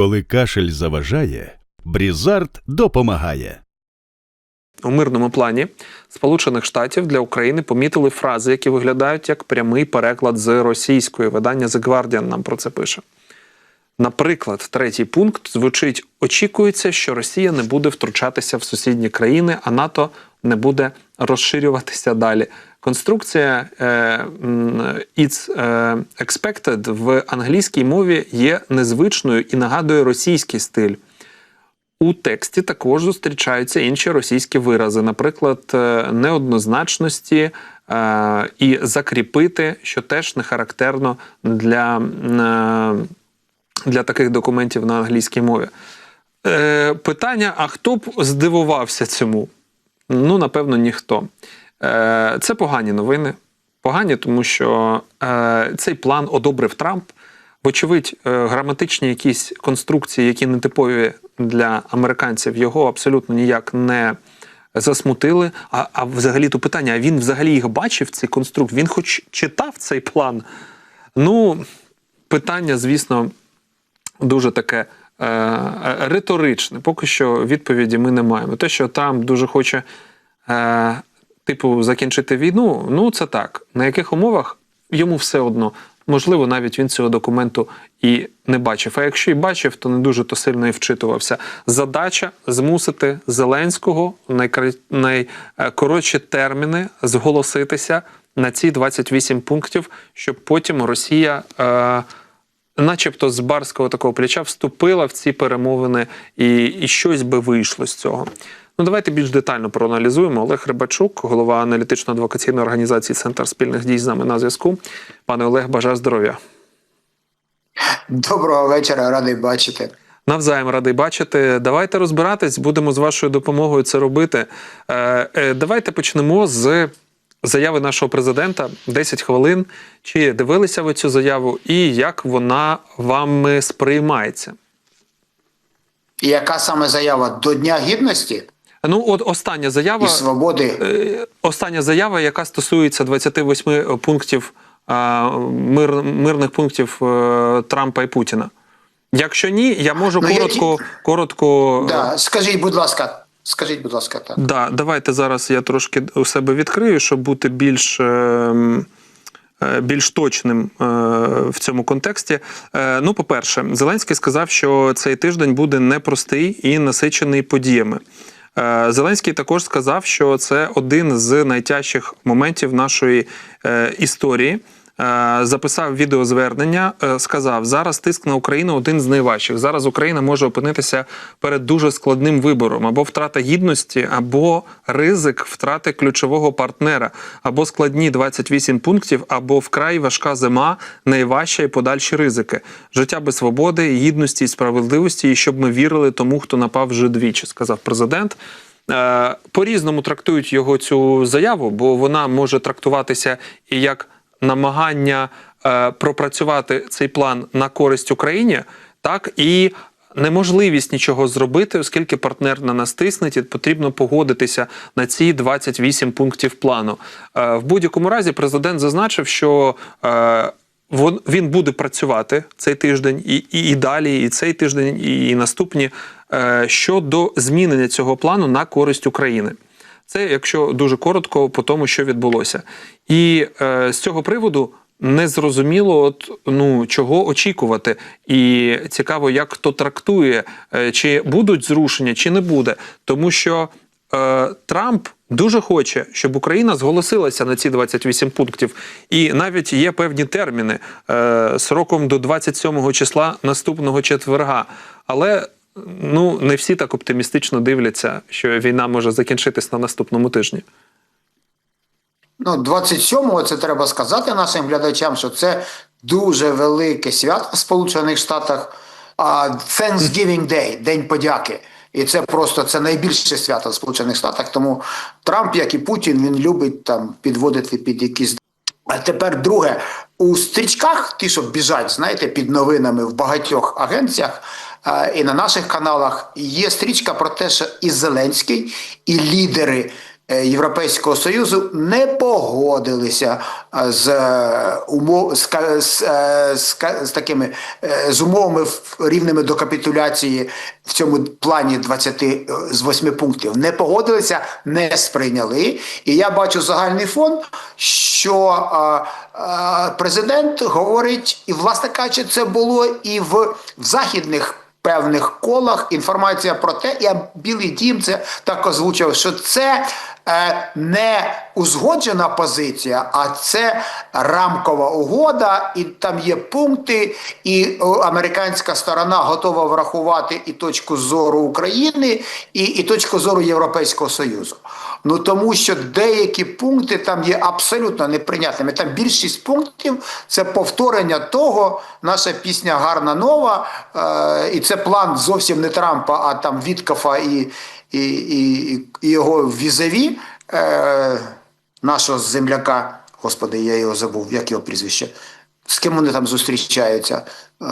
Коли кашель заважає, Брізард допомагає. У мирному плані Сполучених Штатів для України помітили фрази, які виглядають як прямий переклад з російської. Видання The Guardian нам про це пише. Наприклад, третій пункт звучить: очікується, що Росія не буде втручатися в сусідні країни, а НАТО не буде розширюватися далі. Конструкція е, «it's е, expected» в англійській мові є незвичною і нагадує російський стиль. У тексті також зустрічаються інші російські вирази, наприклад, е, неоднозначності і закріпити, що теж не характерно для, для таких документів на англійській мові. Питання: а хто б здивувався цьому? Ну, напевно, ніхто. Е, Це погані новини. Погані, тому що е, цей план одобрив Трамп. Вочевидь, е, граматичні якісь конструкції, які не типові для американців, його абсолютно ніяк не засмутили. А, а взагалі то питання: а він взагалі їх бачив, ці конструкції? Він хоч читав цей план? Ну, питання, звісно, дуже таке риторичне. Поки що відповіді ми не маємо. Те, що Трамп дуже хоче, типу, закінчити війну, ну це так. На яких умовах йому все одно. Можливо, навіть він цього документу і не бачив. А якщо і бачив, то не дуже то сильно і вчитувався. Задача змусити Зеленського в найкоротші терміни зголоситися на ці 28 пунктів, щоб потім Росія. Е, начебто з барського такого плеча вступила в ці перемовини і, і щось би вийшло з цього. Ну, давайте більш детально проаналізуємо. Олег Рибачук, голова аналітично-адвокаційної організації Центр спільних дій з нами на зв'язку. Пане Олег, бажаю здоров'я. Доброго вечора, радий бачити. Навзаєм радий бачити. Давайте розбиратись, будемо з вашою допомогою це робити. Е, е, давайте почнемо з заяви нашого президента. 10 хвилин. Чи дивилися ви цю заяву і як вона вами сприймається? І яка саме заява до Дня Гідності Ну, от остання заява. і свободи? Е, Остання заява, яка стосується 28 пунктів мир, мирних пунктів е, Трампа і Путіна. Якщо ні, я можу Ну, коротко, які- коротко. Да, скажіть, будь ласка, скажіть, будь ласка, так. Да, давайте зараз я трошки у себе відкрию, щоб бути більш. ем, е, Більш точним е, в цьому контексті. Е, Ну, по-перше, Зеленський сказав, що цей тиждень буде непростий і насичений подіями. Е, Зеленський також сказав, що це один з найтяжчих моментів нашої е, історії. Е, Записав відеозвернення, е, сказав: зараз тиск на Україну один з найважчих. Зараз Україна може опинитися перед дуже складним вибором або втрата гідності, або ризик втрати ключового партнера, або складні 28 пунктів, або вкрай важка зима, найважча і подальші ризики. Життя без свободи, гідності і справедливості, і щоб ми вірили тому, хто напав вже двічі, сказав президент. Е, По-різному трактують його цю заяву, бо вона може трактуватися і як намагання е, пропрацювати цей план на користь Україні, так і неможливість нічого зробити, оскільки партнер на нас тиснеть, і потрібно погодитися на ці 28 пунктів плану. Е, В будь-якому разі президент зазначив, що е, він буде працювати цей тиждень і, і, і далі, і цей тиждень, і, і наступні е, щодо змінення цього плану на користь України. Це якщо дуже коротко по тому, що відбулося. І е, з цього приводу не зрозуміло, от, ну, чого очікувати. І цікаво, як хто трактує, е, чи будуть зрушення, чи не буде. Тому що е, Трамп дуже хоче, щоб Україна зголосилася на ці 28 пунктів. І навіть є певні терміни е, сроком до 27 числа наступного четверга. Але ну не всі так оптимістично дивляться, що війна може закінчитись на наступному тижні. Ну, 27-го це треба сказати нашим глядачам, що це дуже велике свято в Сполучених Штатах. Thanksgiving Day, День подяки. І це просто це найбільше свято в Сполучених Штатах. Тому Трамп, як і Путін, він любить там підводити під якісь. А тепер друге, у стрічках, ті, що біжать, знаєте, під новинами в багатьох агенціях і на наших каналах, є стрічка про те, що і Зеленський, і лідери е, Європейського Союзу не погодилися е, з е, умов з, з, з, з такими з умовами рівними до капітуляції в цьому плані 20 е, з 8 пунктів. Не погодилися, не сприйняли. І я бачу загальний фон, що е, е, президент говорить, і власне кажучи, це було і в, в західних певних колах. Інформація про те, я Білий Дім це так озвучив, що це не узгоджена позиція, а це рамкова угода, і там є пункти, і американська сторона готова врахувати і точку зору України, і, і точку зору Європейського Союзу. Ну тому що деякі пункти там є абсолютно неприйнятними. Там більшість пунктів це повторення того, наша пісня гарна нова, е, і це план зовсім не Трампа, а там Віткафа і, і, і, і його візаві, е, нашого земляка. Господи, я його забув, як його прізвище. З ким вони там зустрічаються? Е,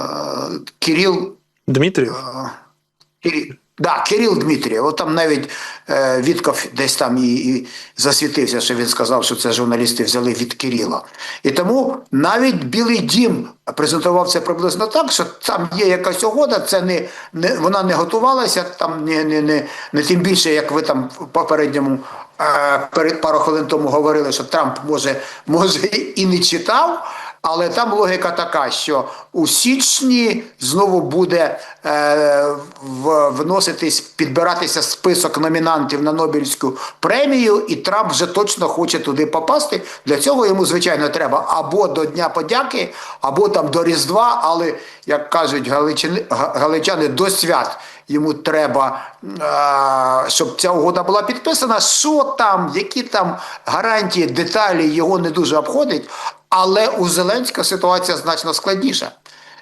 Кирил Дмитрів. Кирил, да, Кирил Дмитрієв. От там навіть е, Вітков десь там і, і засвітився, що він сказав, що це журналісти взяли від Кирила. І тому навіть Білий Дім презентував це приблизно так, що там є якась угода, це не, не вона не готувалася, там не, не, не, не тим більше, як ви там в попередньому е, перед пару хвилин тому говорили, що Трамп може, може і не читав. Але там логіка така, що у січні знову буде е, вноситись, підбиратися список номінантів на Нобелівську премію, і Трамп вже точно хоче туди попасти. Для цього йому, звичайно, треба або до Дня подяки, або там до Різдва, але, як кажуть галичани, галичани, до свят. Йому треба, е, щоб ця угода була підписана. Що там, які там гарантії, деталі його не дуже обходить. Але у Зеленська ситуація значно складніша.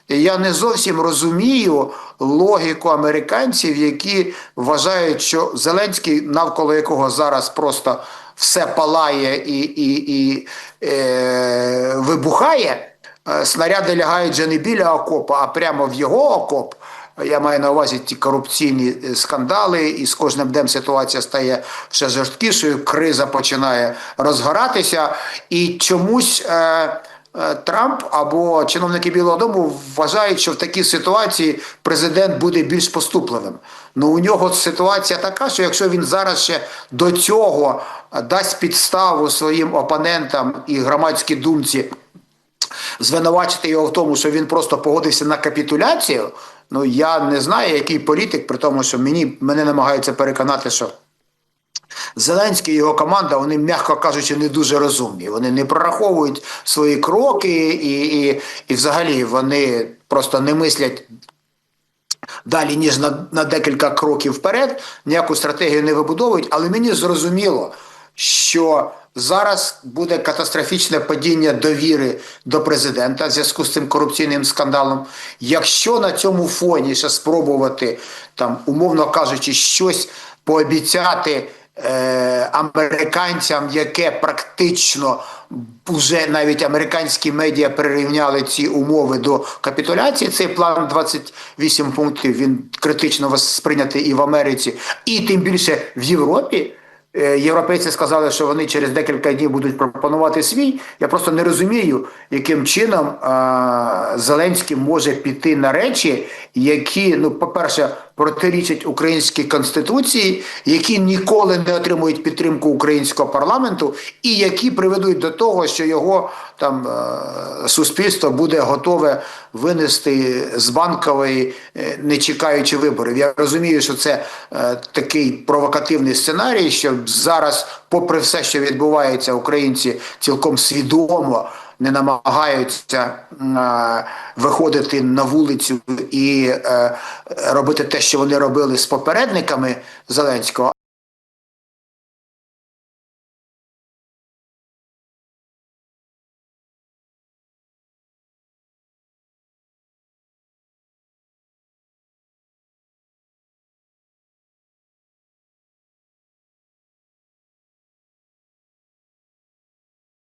Я не зовсім розумію логіку американців, які вважають, що Зеленський, навколо якого зараз просто все палає і, і, і е, вибухає, е, снаряди лягають вже не біля окопа, а прямо в його окоп. Я маю на увазі ті корупційні е, скандали, і з кожним днем ситуація стає все жорсткішою, криза починає розгоратися, і чомусь. Е, е, Трамп або чиновники Білого Дому вважають, що в такій ситуації президент буде більш поступливим. Ну у нього ситуація така, що якщо він зараз ще до цього е, дасть підставу своїм опонентам і громадській думці звинувачити його в тому, що він просто погодився на капітуляцію. Ну я не знаю, який політик, при тому, що мені мене намагаються переконати, що Зеленський і його команда, вони, м'яко кажучи, не дуже розумні. Вони не прораховують свої кроки, і, і, і взагалі вони просто не мислять далі, ніж на, на декілька кроків вперед, ніяку стратегію не вибудовують, але мені зрозуміло, що зараз буде катастрофічне падіння довіри до президента в зв'язку з цим корупційним скандалом. Якщо на цьому фоні ще спробувати, там, умовно кажучи, щось пообіцяти е, американцям, яке практично вже навіть американські медіа прирівняли ці умови до капітуляції. Цей план 28 пунктів він критично сприйнятий і в Америці, і тим більше в Європі. Е, Європейці сказали, що вони через декілька днів будуть пропонувати свій. Я просто не розумію, яким чином Зеленський може піти на речі, які, ну, по-перше, протирічать українській конституції, які ніколи не отримують підтримку українського парламенту, і які приведуть до того, що його там е, суспільство буде готове винести з банкової, е, не чекаючи виборів. Я розумію, що це е, такий провокативний сценарій, що зараз, попри все, що відбувається, українці цілком свідомо не намагаються е, виходити на вулицю і е, робити те, що вони робили з попередниками Зеленського.